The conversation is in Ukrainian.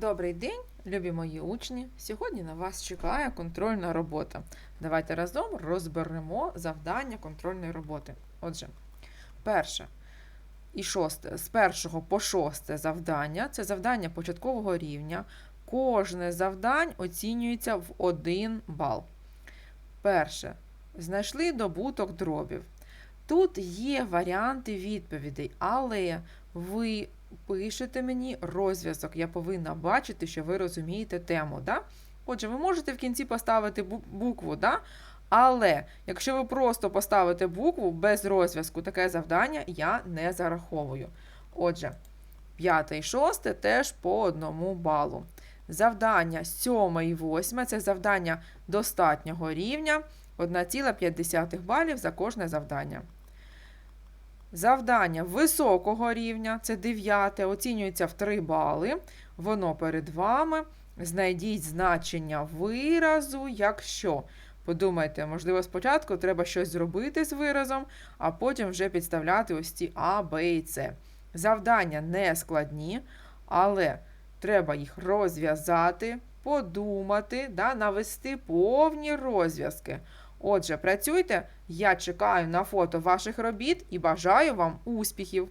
Добрий день, любі мої учні! Сьогодні на вас чекає контрольна робота. Давайте разом розберемо завдання контрольної роботи. Отже, перше і шосте, з першого по шосте завдання це завдання початкового рівня. Кожне завдань оцінюється в 1 бал. Перше. Знайшли добуток дробів. Тут є варіанти відповідей, але ви пишете мені розв'язок. Я повинна бачити, що ви розумієте тему. Да? Отже, ви можете в кінці поставити букву, да? але якщо ви просто поставите букву без розв'язку, таке завдання я не зараховую. Отже, п'яте і шосте теж по одному балу. Завдання сьоме і восьме це завдання достатнього рівня 1,5 балів за кожне завдання. Завдання високого рівня, це дев'яте, оцінюється в 3 бали. Воно перед вами. Знайдіть значення виразу, якщо. Подумайте, можливо, спочатку треба щось зробити з виразом, а потім вже підставляти ось ці А, Б і С. Завдання не складні, але треба їх розв'язати, подумати, да, навести повні розв'язки. Отже, працюйте. Я чекаю на фото ваших робіт і бажаю вам успіхів!